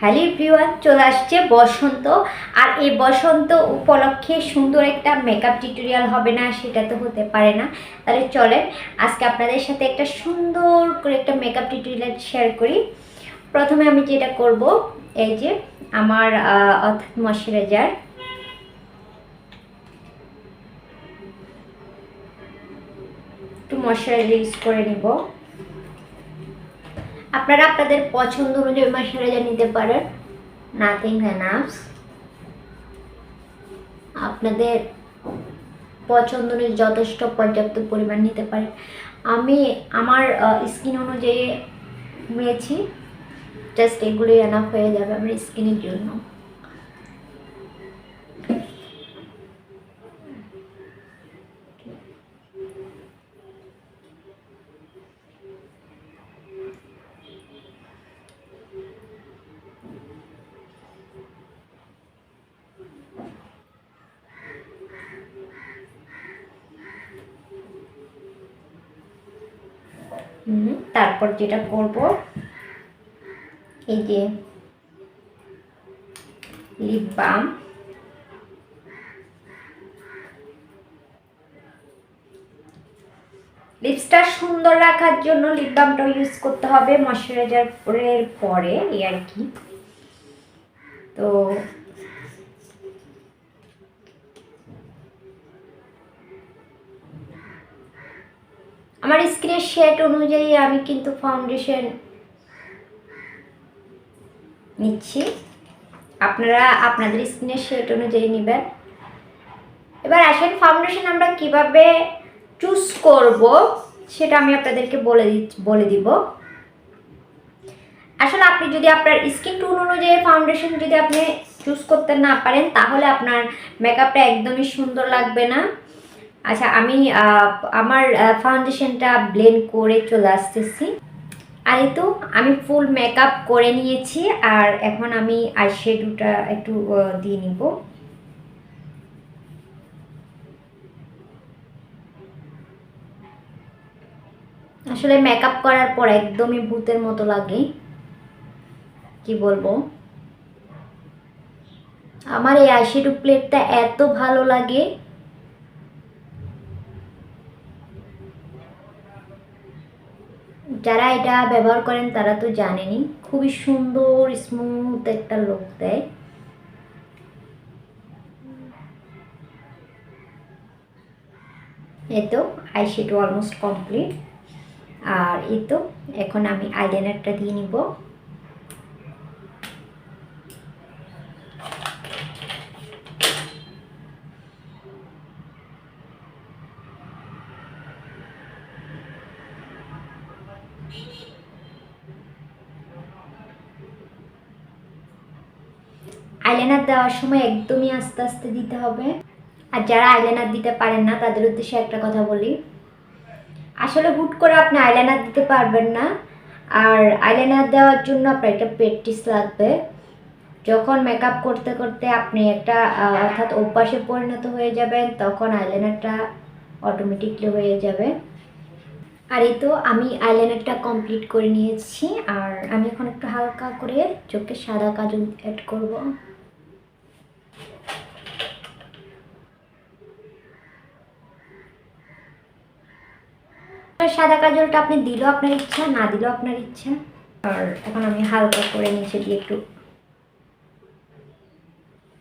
Hello everyone, চলে আসছে বসন্ত। আর এই বসন্ত উপলক্ষে সুন্দর একটা মেকআপ টিউটোরিয়াল হবে না, সেটা তো হতে পারে না। তাহলে চলেন, আজকে আপনাদের সাথে একটা সুন্দর করে একটা মেকআপ টিউটোরিয়াল শেয়ার করি। প্রথমে আমি যেটা করব, এই যে আমার অর্থাৎ ময়শ্চারাইজার একটু ময়শ্চারাইজার ইউজ করে নিব। আপনারা আপনাদের পছন্দ অনুযায়ী ময়শ্চারাইজার নিতে পারেন। নাথিং এনাফস আপনাদের পছন্দ অনুযায়ী যথেষ্ট পর্যাপ্ত পরিমাণ নিতে পারেন। আমি আমার স্কিন অনুযায়ী নিয়েছি। জাস্ট এগুলোই এনাফ হয়ে যাবে আমার স্কিনের জন্য। তারপর যেটা করব, এই যে লিপ বাম লিপসটা সুন্দর রাখার জন্য লিপ বামটা ইউজ করতে হবে ময়শ্চারাইজারের পরে, এই আর কি। তো আমার স্কিনের শেড অনুযায়ী আমি কিন্তু ফাউন্ডেশন নিচ্ছি। আপনারা আপনাদের স্কিনের শেড অনুযায়ী নেবেন। এবার আসেন ফাউন্ডেশন আমরা কীভাবে চুজ করব, সেটা আমি আপনাদেরকে বলে বলে দিব। আসলে আপনি যদি আপনার স্কিন টোন অনুযায়ী ফাউন্ডেশন যদি আপনি চুজ করতে না পারেন, তাহলে আপনার মেকআপটা একদমই সুন্দর লাগবে না। আচ্ছা আমি আমার ফাউন্ডেশনটা ব্লেন্ড করে চলে আসতেছি। আর তো আমি ফুল মেকআপ করে নিয়েছি আর এখন আমি আইশ্যাডোটা একটু দিয়ে নিব। আসলে মেকআপ করার পর একদমই ভূতের মতো লাগে। কি বলব? আমার এই আইশ্যাডো প্লেটটা এত ভালো লাগে। যারা এটা ব্যবহার করেন, তারা তো জানেনি খুবই সুন্দর স্মুথ একটা লোক দেয়। এই তো আইশ্যাডো অলমোস্ট কমপ্লিট আর এই তো, এখন আমি আইলাইনারটা দিয়ে নিব। আইলাইনার দেওয়ার সময় একদমই আস্তে আস্তে দিতে হবে। আর যারা আইলাইনার দিতে পারেন না, তাদের উদ্দেশ্যে একটা কথা বলি। আসলে হুট করে আপনি আইলাইনার দিতে পারবেন না। আর আইলাইনার দেওয়ার জন্য আপনার একটা প্র্যাকটিস লাগবে। যখন মেকআপ করতে করতে আপনি একটা অর্থাৎ অভ্যাসে পরিণত হয়ে যাবেন, তখন আইলাইনারটা অটোমেটিকলি হয়ে যাবে। আর এই তো আমি আইলাইনারটা কমপ্লিট করে নিয়েছি। আর আমি এখন একটু হালকা করে চোখে সাদা কাজল অ্যাড করব। সাদা কাজলটা আপনি দিলেও আপনার ইচ্ছা, না দিলেও আপনার ইচ্ছা? আর এখন আমি হালকা করে নিচে দিয়ে একটু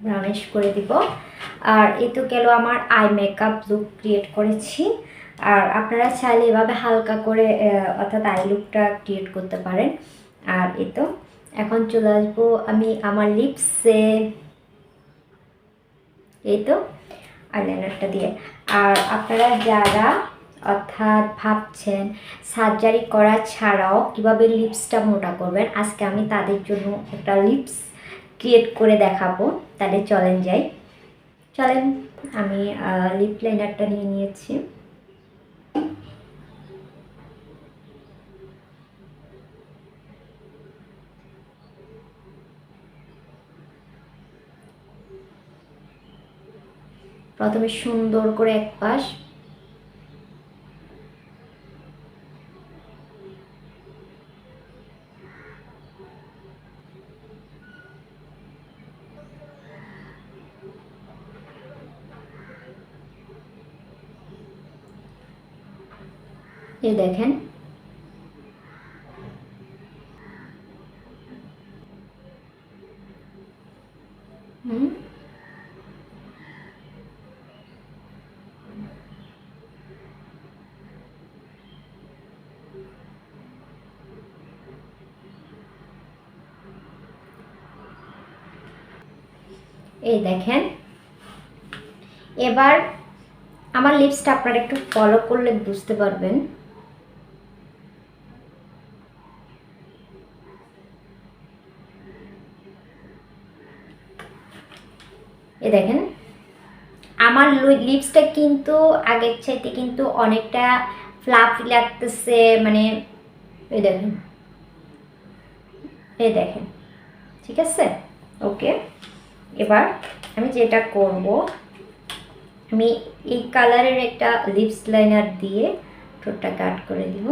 ব্রাউনিশ করে দিব। আর এই তো গেল আমার আই মেকআপ লুক ক্রিয়েট করেছি। আর আপনারা চাইলে এভাবে হালকা করে অর্থাৎ আই লুকটা ক্রিয়েট করতে পারেন। আর এই তো, এখন চলে আসব আমি আমার লিপসে এই তো আইলাইনারটা দিয়ে। আর আপনারা যারা অর্থাৎ ভাবছেন সার্জারি করা ছাড়াও কীভাবে লিপসটা মোটা করবেন? আজকে আমি তাদের জন্য একটা লিপস ক্রিয়েট করে দেখাবো। তাহলে চলেন যাই। চলেন, আমি লিপ লাইনারটা নিয়ে নিয়েছি। প্রথমে সুন্দর করে এক পাশ এই দেখেন। হুম। এই দেখেন। এবার আমার লিপসটা আপনারা একটু ফলো করলে বুঝতে পারবেন এ দেখেন আমার লিপসটা কিন্তু আগের চাইতে কিন্তু অনেকটা ফ্লাফি লাগতেছে মানে এই দেখেন। এই দেখেন। ঠিক আছে? ওকে এবার আমি যেটা করব, আমি এই কালারের একটা লিপস লাইনার দিয়ে ঠোঁটটা কাট করে দিব।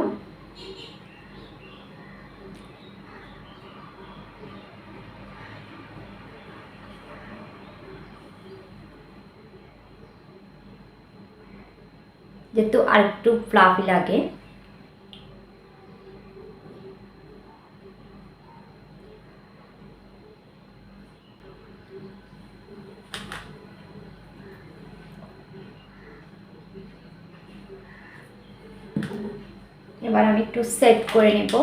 যেহেতু আর একটু ফ্লাফি লাগে। এবার আমি একটু সেট করে নেব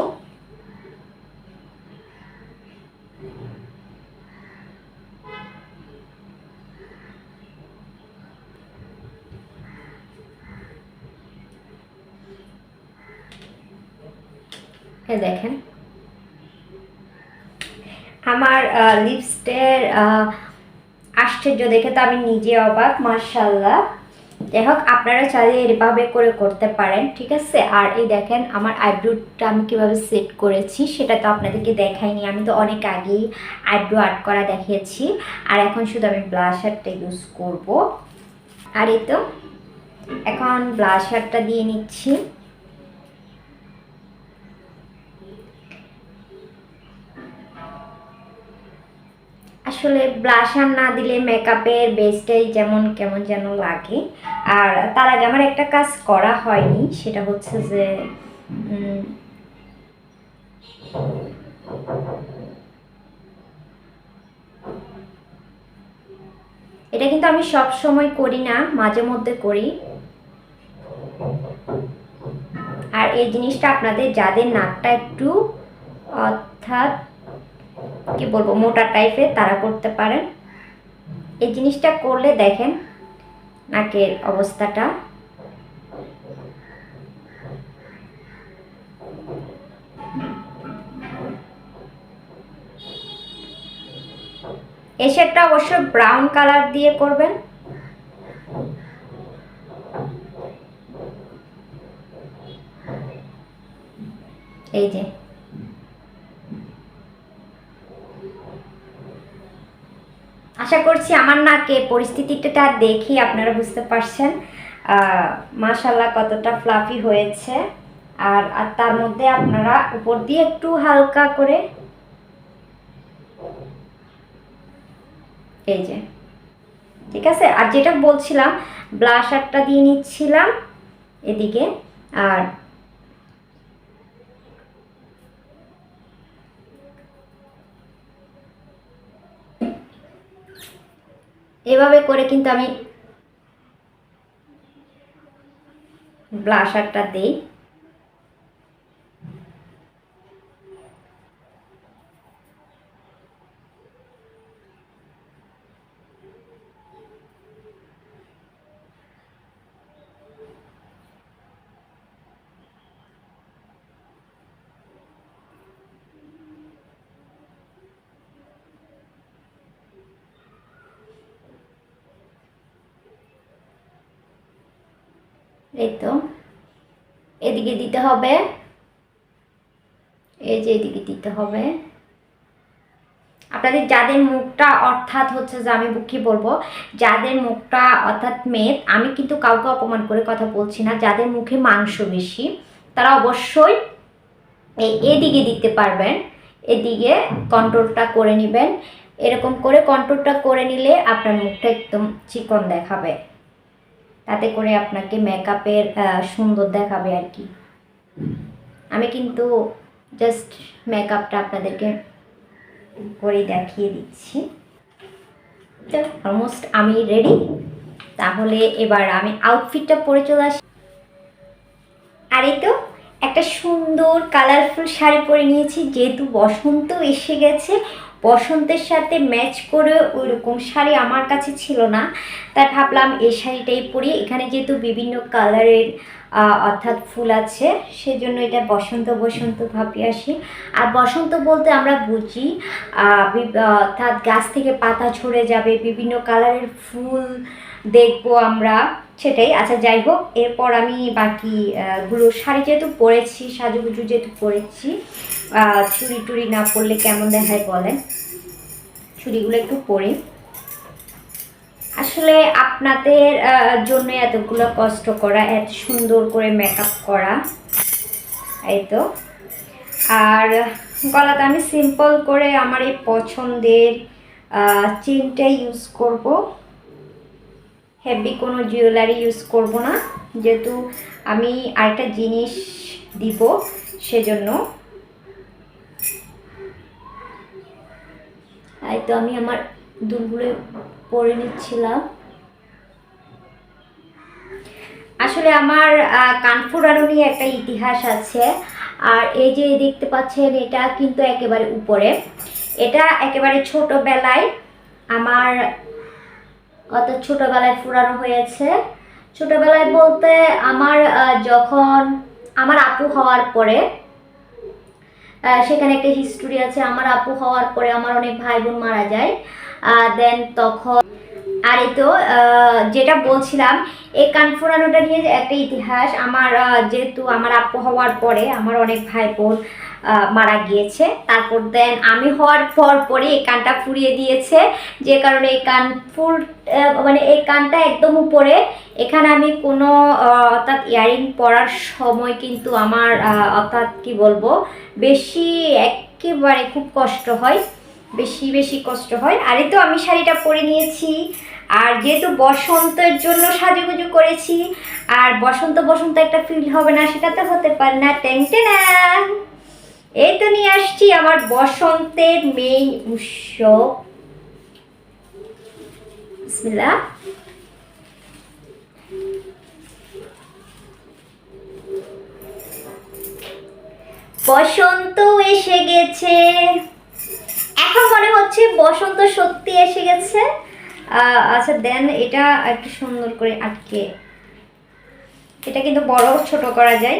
এ দেখেন আমার লিপস্টের আশ্চর্য দেখে তো আমি নিজে অবাক মার্শাল্লাহ যাই হোক, আপনারা চাইলে এভাবে করে করতে পারেন, ঠিক আছে? আর এই দেখেন, আমার আইব্রোটা আমি কীভাবে সেট করেছি, সেটা তো আপনাদেরকে দেখাইনি। আমি তো অনেক আগেই আইব্রো আর্ট করা দেখিয়েছি। আর এখন শুধু আমি ব্লাশারটা ইউজ করব। আর এই তো, এখন ব্লাশারটা দিয়ে নিচ্ছি। আসলে ব্লাশার না দিলে মেকআপের বেসটাই যেমন কেমন যেন লাগে। আর তার আগে আমার একটা কাজ করা হয়নি, সেটা হচ্ছে যে এটা কিন্তু আমি সব সময় করি না, মাঝে মধ্যে করি। আর এই জিনিসটা আপনাদের যাদের নাকটা একটু, অর্থাৎ কি বলব, মোটা টাইপের তারা করতে পারেন এই জিনিসটা করলে দেখেন নাকের অবস্থাটা। এই শেডটা অবশ্য ব্রাউন কালার দিয়ে করবেন। এই যে। আশা করছি আমার নাকে পরিস্থিতিটা দেখি আপনারা বুঝতে পারছেন। মাশাল্লাহ কতটা ফ্লাফি হয়েছে। আর আর তার মধ্যে আপনারা উপর দিয়ে একটু হালকা করে এই যে, ঠিক আছে? আর যেটা বলছিলাম ব্লাশারটা দিয়ে নিচ্ছিলাম এদিকে। আর এভাবে করে কিন্তু আমি ব্লাশারটা দিই। এই তো। এদিকে দিতে হবে। এই যে এদিকে দিতে হবে। আপনাদের যাদের মুখটা অর্থাৎ হচ্ছে যে আমি কি বলব, যাদের মুখটা অর্থাৎ মেদ, আমি কিন্তু কাউকে অপমান করে কথা বলছি না, যাদের মুখে মাংস বেশি, তারা অবশ্যই এদিকে দিতে পারবেন। এদিকে কন্ট্রোলটা করে নেবেন। এরকম করে কন্ট্রোলটা করে নিলে আপনার মুখটা একদম চিকন দেখাবে। তাতে করে আপনাকে মেকআপের সুন্দর দেখাবে আর কি। আমি কিন্তু জাস্ট মেকআপটা আপনাদেরকে করে দেখিয়ে দিচ্ছি। অলমোস্ট আমি রেডি তাহলে এবার আমি আউটফিটটা পরে চলে আসি। আর এই তো, একটা সুন্দর কালারফুল শাড়ি পরে নিয়েছি, যেহেতু বসন্ত এসে গেছে বসন্তের সাথে ম্যাচ করে ওই রকম শাড়ি আমার কাছে ছিল না। তাই ভাবলাম এই শাড়িটাই পরি। এখানে যেহেতু বিভিন্ন কালারের অর্থাৎ ফুল আছে, সেজন্য এটা বসন্ত বসন্ত ভাবি আসি। আর বসন্ত বলতে আমরা বুঝি অর্থাৎ গাছ থেকে পাতা ঝরে যাবে, বিভিন্ন কালারের ফুল দেখব আমরা। সেটাই। আচ্ছা যাই হোক এরপর আমি বাকি গুলো শাড়ি যেহেতু পরেছি সাজুগুজু যেহেতু পরেছি আহ, টুরি না পরলে কেমন দেখায় বলেন? চুড়িগুলো একটু পরে। আসলে আপনাদের জন্য এতগুলো কষ্ট করা এত সুন্দর করে মেকআপ করা এই তো। আর গলাতে আমি সিম্পল করে আমার এই পছন্দের চেনটা ইউজ করব। হেভি কোনো জুয়েলারি ইউজ করব না। যেহেতু আমি আরেকটা জিনিস দিব সেজন্য। এই তো আমি আমার দুলগুলো পরে নিচ্ছিলাম। আসলে আমার কানফুরানো নিয়ে একটা ইতিহাস আছে। আর এই যে দেখতে পাচ্ছেন, এটা কিন্তু একেবারে উপরে। এটা একেবারে ছোটবেলায় আমার অত ছোটবেলায় ফুরানো হয়েছে। ছোটবেলায় বলতে আমার যখন আমার আপু হওয়ার পরে সেখানে একটা হিস্টোরি আছে। আমার আপু হওয়ার পরে আমার অনেক ভাই বোন মারা যায়। দেন তখন আর এই তো যেটা বলছিলাম, এই কান ফোরানোটা নিয়ে একটা ইতিহাস, আমার যেহেতু আমার আপু হওয়ার পরে আমার অনেক ভাই বোন মারা গিয়েছে। তারপর দেন আমি হওয়ার পর পরে এই কানটা ফুরিয়ে দিয়েছে। যে কারণে এই কান ফুল মানে এই কানটা একদম উপরে। এখানে আমি কোনো অর্থাৎ ইয়ারিং পরার সময় কিন্তু আমার অর্থাৎ কি বলব, বেশি একেবারে খুব কষ্ট হয়। বেশি বেশি কষ্ট হয়। আর তো আমি শাড়িটা পরে নিয়েছি। আর যেহেতু বসন্তের জন্য সাজুগুজু করেছি, আর বসন্ত বসন্ত একটা ফিল হবে না সেটা তো হতে পারে না। টেনটে না এই তো নিয়ে আসছি আমার বসন্তের মেইন উৎসব বসন্ত এসে গেছে। এখন মনে হচ্ছে বসন্ত সত্যি এসে গেছে। আচ্ছা দেন এটা একটু সুন্দর করে আটকে। এটা কিন্তু বড়, ছোট করা যায়।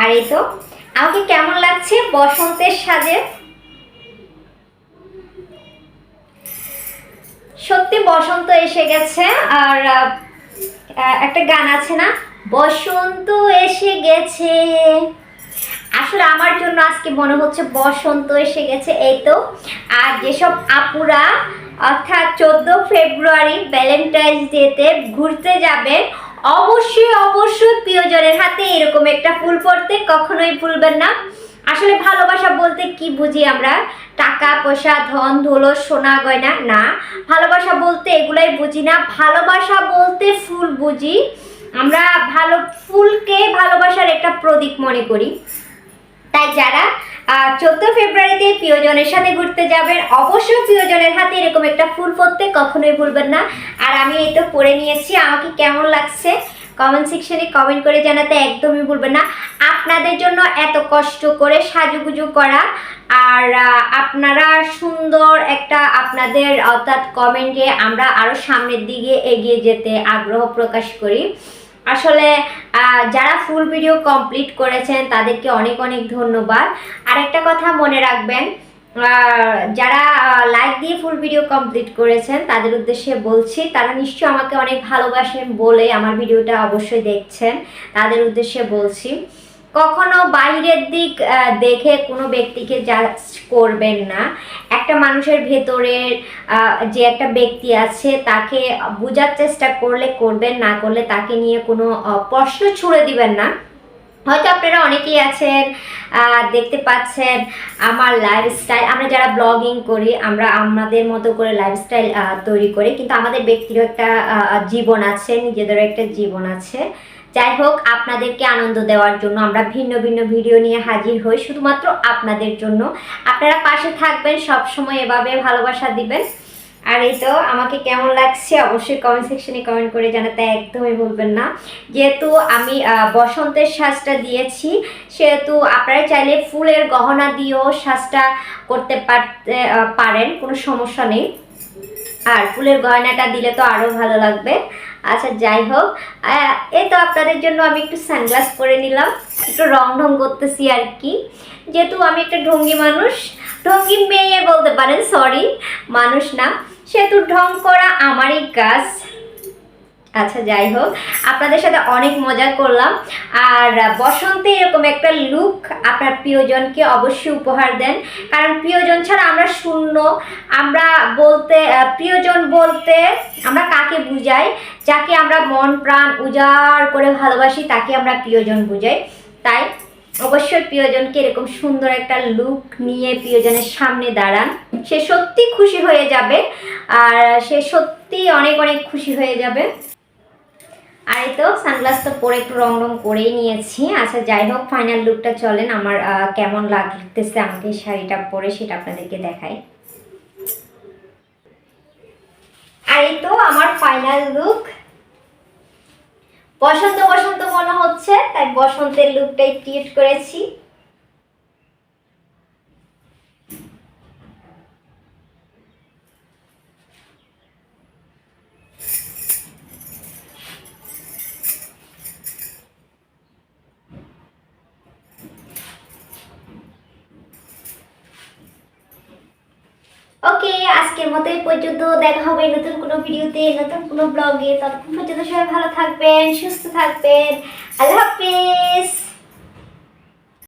আর এই তো, আমাকে কেমন লাগছে বসন্তের সাজে? সত্যি বসন্ত এসে গেছে, আর একটা গান আছে না? বসন্ত এসে গেছে। আসলে আমার জন্য আজকে মনে হচ্ছে বসন্ত এসে গেছে, এই তো। আর যেসব আপুরা, অর্থাৎ চোদ্দ ফেব্রুয়ারি ভ্যালেন্টাইন্স ডেতে ঘুরতে যাবেন অবশ্যই অবশ্যই প্রিয়জনের হাতে এরকম একটা ফুল পড়তে কখনোই ভুলবেন না। আসলে ভালোবাসা বলতে কি বুঝি আমরা? টাকা, পয়সা, ধন, ধুলো, সোনা, গয়না, না। ভালোবাসা বলতে এগুলাই বুঝি না। ভালোবাসা বলতে ফুল বুঝি। আমরা ভালো, ফুলকে ভালোবাসার একটা প্রদীপ মনে করি। তাই যারা চোদ্দ ফেব্রুয়ারিতে প্রিয়জনের সাথে ঘুরতে যাবেন, অবশ্যই প্রিয়জনের হাতে এরকম একটা ফুল পরতে কখনোই ভুলবেন না। আর আমি এই তো পরে নিয়েছি আমাকে কেমন লাগছে কমেন্ট সেকশনে কমেন্ট করে জানাতে একদমই ভুলবেন না। আপনাদের জন্য এত কষ্ট করে সাজুগুজু করা, আর আপনারা সুন্দর একটা আপনাদের অর্থাৎ কমেন্টে আমরা আরও সামনের দিকে এগিয়ে যেতে আগ্রহ প্রকাশ করি। আসলে যারা ফুল ভিডিও কমপ্লিট করেছেন, তাদেরকে অনেক অনেক ধন্যবাদ। আরেকটা কথা মনে রাখবেন যারা লাইক দিয়ে ফুল ভিডিও কমপ্লিট করেছেন, তাদের উদ্দেশ্যে বলছি, তারা নিশ্চয়ই আমাকে অনেক ভালোবাসেন বলে আমার ভিডিওটা অবশ্যই দেখছেন। তাদের উদ্দেশ্যে বলছি। কখনো বাইরের দিক দেখে কোনো ব্যক্তিকে জাজ করবেন না। একটা মানুষের ভেতরের যে একটা ব্যক্তি আছে, তাকে বোঝার চেষ্টা করলে করবেন, না করলে তাকে নিয়ে কোনো প্রশ্ন ছুড়ে দিবেন না। হয়তো আপনারা অনেকেই আছেন দেখতে পাচ্ছেন আমার লাইফস্টাইল আমরা যারা ব্লগিং করি, আমরা আমাদের মতো করে লাইফস্টাইল তৈরি করি, কিন্তু আমাদের ব্যক্তির একটা জীবন আছে, নিজেদেরও একটা জীবন আছে। যাই হোক আপনাদেরকে আনন্দ দেওয়ার জন্য আমরা ভিন্ন ভিন্ন ভিডিও নিয়ে হাজির হই শুধুমাত্র আপনাদের জন্য। আপনারা পাশে থাকবেন সব সময় এভাবে ভালোবাসা দিবেন। আর এই তো, আমাকে কেমন লাগছে অবশ্যই কমেন্ট সেকশনে কমেন্ট করে জানাতে একদমই ভুলবেন না। যেহেতু আমি বসন্তের সাজটা দিয়েছি, সেহেতু আপনারা চাইলে ফুলের গহনা দিয়েও সাজটা করতে পারতে পারেন, কোনো সমস্যা নেই। আর ফুলের গয়নাটা দিলে তো আরও ভালো লাগবে। আচ্ছা যাই হোক এই তো আপনাদের জন্য আমি একটু সানগ্লাস করে নিলাম, একটু রং ঢং করতেছি আর কি। যেহেতু আমি একটা ঢঙ্গি মানুষ, ঢঙ্গি মেয়ে বলতে পারেন সরি মানুষ না। সেহেতু ঢং করা আমারই কাজ আচ্ছা যাই হোক, আপনাদের সাথে অনেক মজা করলাম। আর বসন্তে এরকম একটা লুক আপনার প্রিয়জনকে অবশ্যই উপহার দেন। কারণ প্রিয়জন ছাড়া আমরা শূন্য। আমরা বলতে প্রিয়জন বলতে আমরা কাকে বুঝাই? যাকে আমরা মন, প্রাণ উজাড় করে ভালোবাসি, তাকে আমরা প্রিয়জন বুঝাই। তাই অবশ্যই প্রিয়জনকে এরকম সুন্দর একটা লুক নিয়ে প্রিয়জনের সামনে দাঁড়ান। সে সত্যি খুশি হয়ে যাবে। আর সে সত্যি অনেক অনেক খুশি হয়ে যাবে। আর এই তো সানগ্লাস তো পরে একটু রং রং করেই নিয়েছি। আচ্ছা যাই হোক ফাইনাল লুকটা চলেন। আমার কেমন লাগতেছে আমাকে শাড়িটা পরে সেটা আপনাদেরকে দেখাই। আর এই তো, আমার ফাইনাল লুক বসন্ত বসন্ত মনে হচ্ছে, তাই বসন্তের লুকটাই ক্রিয়েট করেছি। ওকে, আজকের মতো এই পর্যন্ত। দেখা হবে নতুন কোনো ভিডিওতে, নতুন কোনো ব্লগে। ততক্ষণ পর্যন্ত সবাই ভালো থাকবেন, সুস্থ থাকবেন। আল্লাহ হাফিজ।